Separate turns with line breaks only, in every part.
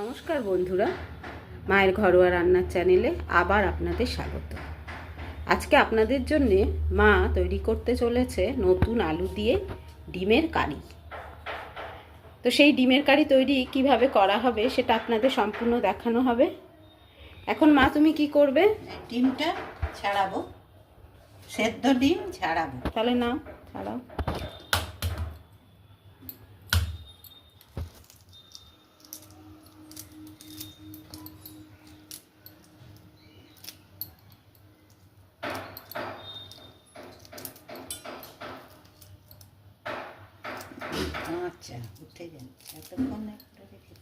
নমস্কার বন্ধুরা মায়ের ঘরোয়া রান্নার চ্যানেলে আবার আপনাদের স্বাগত। আজকে আপনাদের জন্যে মা তৈরি করতে চলেছে নতুন আলু দিয়ে ডিমের কারি। তো সেই ডিমের কারি তৈরি কীভাবে করা হবে সেটা আপনাদের সম্পূর্ণ দেখানো হবে। এখন মা তুমি কি করবে?
ডিমটা ছাড়াবো সেদ্ধ ডিম ছাড়াবো।
তাহলে না ছাড়াও।
আচ্ছা উঠে যাচ্ছে এতক্ষণ একটু রেখে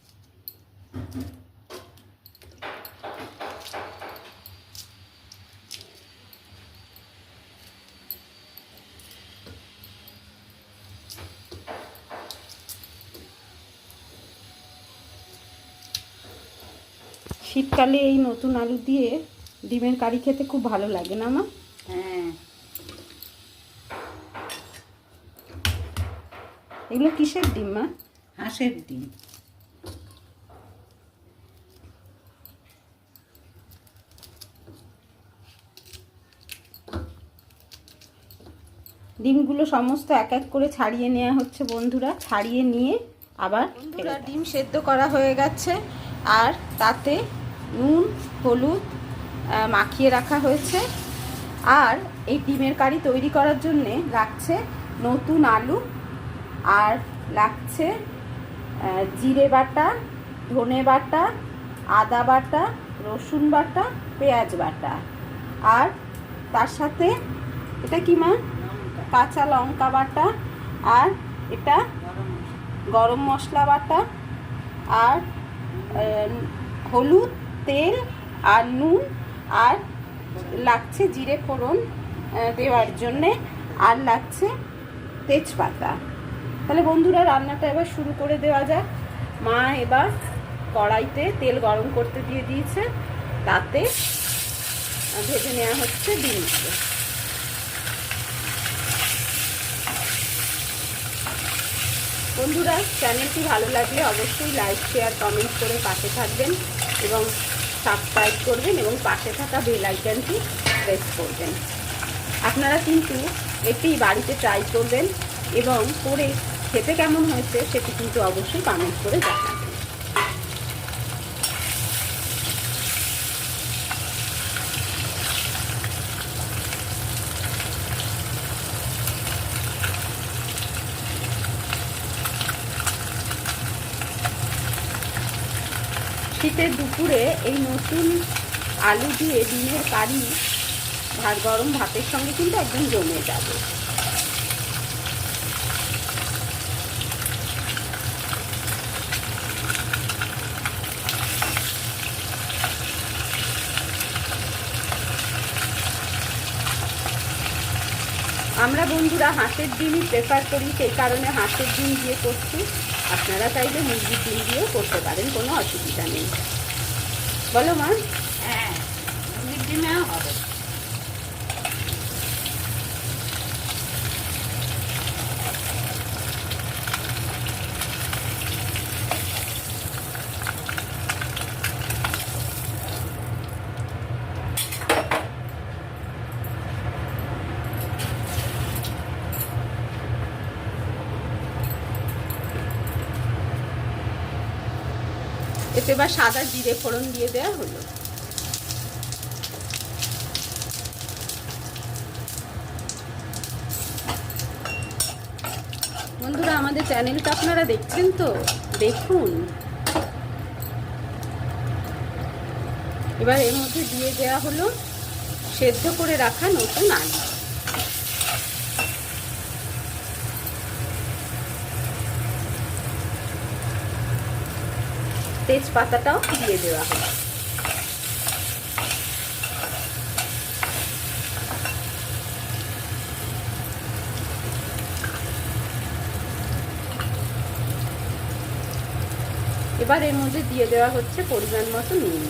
শীতকালে এই নতুন আলু দিয়ে ডিমের কারি খেতে খুব ভালো লাগে না মা
হ্যাঁ
এগুলো কিসের ডিম মা?
হাঁসের ডিম।
ডিমগুলো সমস্ত এক এক করে ছাড়িয়ে নেওয়া হচ্ছে বন্ধুরা। ছাড়িয়ে নিয়ে আবার বন্ধুরা ডিম সেদ্ধ করা হয়ে গেছে আর তাতে নুন হলুদ মাখিয়ে রাখা হয়েছে। আর এই ডিমের কারি তৈরি করার জন্যে লাগছে নতুন আলু আর লাগছে জিরে বাটা, ধনে বাটা, আদা বাটা, রসুন বাটা, পেঁয়াজ বাটা। আর তার সাথে, এটা কি মা? কাঁচা লঙ্কা বাটা আর এটা
গরম মশলা
বাটা আর হলুদ, তেল আর নুন আর লাগছে জিরে ফোড়ন দেওয়ার জন্যে। আর লাগছে তেজপাতা। তাহলে বন্ধুরা, রান্নাটা এবার শুরু করে দেওয়া যাক। মা এবার কড়াইতে তেল গরম করতে দিয়ে দিয়েছে। তাতে ভেজে নেওয়া হচ্ছে ডিমগুলো বন্ধুরা, চ্যানেলটি ভালো লাগলে অবশ্যই লাইক, শেয়ার, কমেন্ট করে পাশে থাকবেন এবং সাবস্ক্রাইব করবেন এবং পাশে থাকা বেল আইকনটি প্রেস করবেন। আপনারা কিন্তু এটি বাড়িতে ট্রাই করবেন। এবং করে খেতে কেমন হয়েছে সেটি কিন্তু অবশ্যই কমেন্ট করে জানাবেন। শীতের দুপুরে এই নতুন আলু দিয়ে ডিমের কারি ভাত গরম ভাতের সঙ্গে কিন্তু একদম জমে যাবে। আমরা বন্ধুরা হাঁসের ডিমই প্রেফার করি, সেই কারণে হাঁসের ডিম দিয়ে করছি। আপনারা চাইলে মুরগির ডিম দিয়েও করতে পারেন, কোনো অসুবিধা নেই। বলো মা।
হ্যাঁ মুরগির ডিমেও হবে।
এতে এবার সাদা জিরে ফোড়ন দিয়ে দেওয়া হলো। বন্ধুরা, আমাদের চ্যানেলটা আপনারা দেখছেন তো? দেখুন। এবার এর মধ্যে দিয়ে দেওয়া হলো সেদ্ধ করে রাখা নতুন আলু। তেজপাতাটাও দিয়ে দেওয়া হলো এবার এর মধ্যে দিয়ে দেওয়া হচ্ছে পরিমাণ মতো নুন।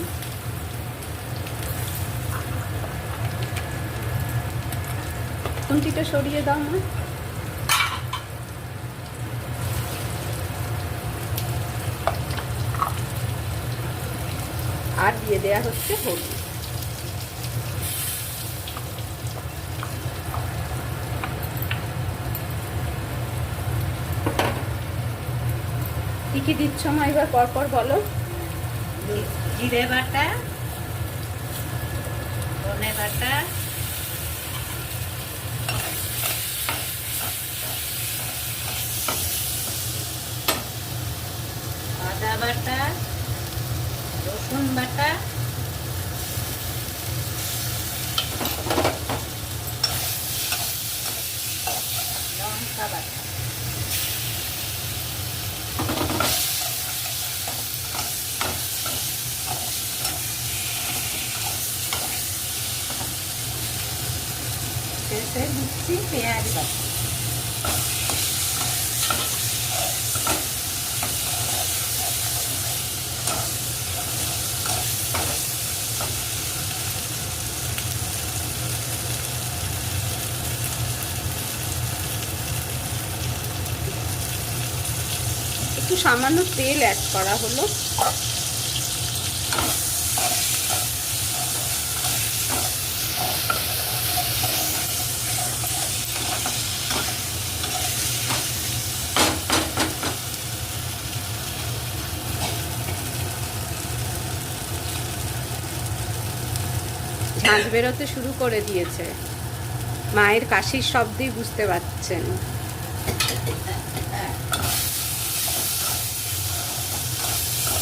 খুন্তিটা সরিয়ে দাও না আর দিয়ে দেওয়া হচ্ছে হলুদ। কি কি দিচ্ছ মা এবার পরপর বলো?
জিরে বাটা, ধনে বাটা, আদা বাটা রসুন বাটা। লঙ্কা বাটা। শেষে দিচ্ছি পেঁয়াজ বাটা।
একটু সামান্য তেল অ্যাড করা হলো। ঝাঁঝ বেরোতে শুরু করে দিয়েছে। মায়ের কাশির শব্দেই বুঝতে পারছেন।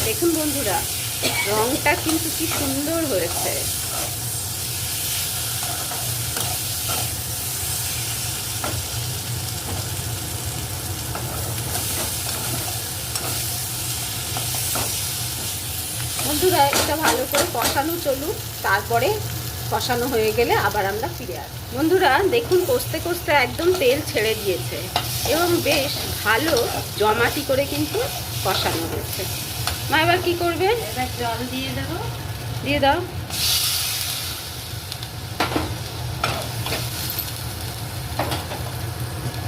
দেখুন বন্ধুরা, রংটা কিন্তু কি সুন্দর হয়েছে। বন্ধুরা, এটা ভালো করে কষানো চলুক, তারপরে কষানো হয়ে গেলে আবার আমরা ফিরে আসব। বন্ধুরা, দেখুন কষতে কষতে একদম তেল ছেড়ে দিয়েছে, এবং বেশ ভালো জমাটি করে কিন্তু কষানো হয়েছে। মা এবার কি করবে?
এবার জল দিয়ে দেবো।
দিয়ে দাও।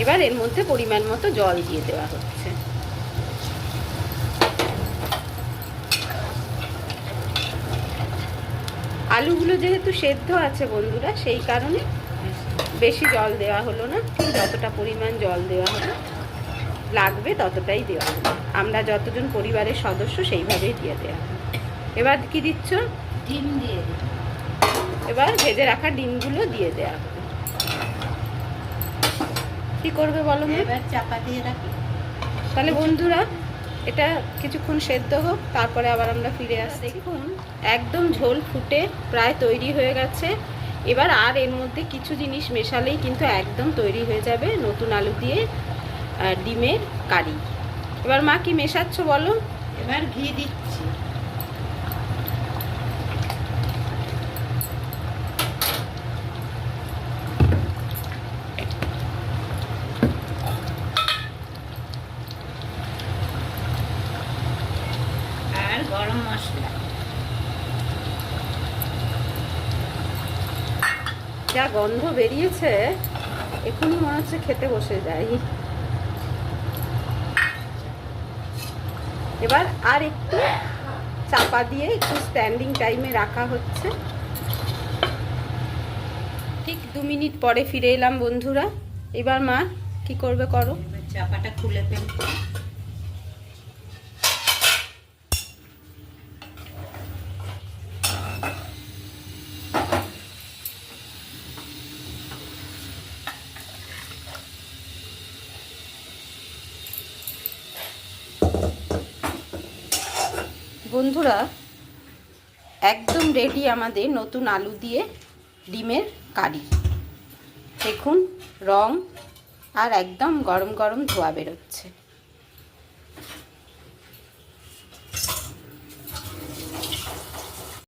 এবার এর মধ্যে পরিমাণ মতো জল দিয়ে দেওয়া হচ্ছে। আলুগুলো যেহেতু সেদ্ধ আছে বন্ধুরা সেই কারণে বেশি জল দেওয়া হলো না ঠিক যতটা পরিমাণ জল দেওয়া হলো। লাগবে ততটাই দেওয়া আমরা যতজন পরিবারের সদস্য সেইভাবেই দিয়ে দেওয়া এবার কি দিচ্ছ?
ডিম দিয়ে
এবার ভেজে রাখা ডিমগুলো দিয়ে দেওয়া হবে। কি করবে বলো
এবার চাপা দিয়ে রাখি।
তাহলে বন্ধুরা এটা কিছুক্ষণ সেদ্ধ হোক তারপরে আবার আমরা ফিরে আসছি। দেখুন। একদম ঝোল ফুটে প্রায় তৈরি হয়ে গেছে। এবার আর এর মধ্যে কিছু জিনিস মেশালেই কিন্তু একদম তৈরি হয়ে যাবে নতুন আলু দিয়ে। ডিমের কারি। এবার মা কি মেশাচ্ছ বলো?
এবার ঘি দিচ্ছি। আর গরম মশলা।
যা গন্ধ বেরিয়েছে এখনই মনে হচ্ছে খেতে বসে যাই। এবার আর একটু চাপা দিয়ে একটু স্ট্যান্ডিং টাইমে রাখা হচ্ছে। ঠিক দু মিনিট পরে ফিরে এলাম বন্ধুরা। এবার মা কি করবে করো?
চাপাটা খুলে ফেলছি
বন্ধুরা, একদম রেডি আমাদের নতুন আলু দিয়ে ডিমের কারি। দেখুন, রং আর একদম গরম গরম ধোয়া বেরোচ্ছে।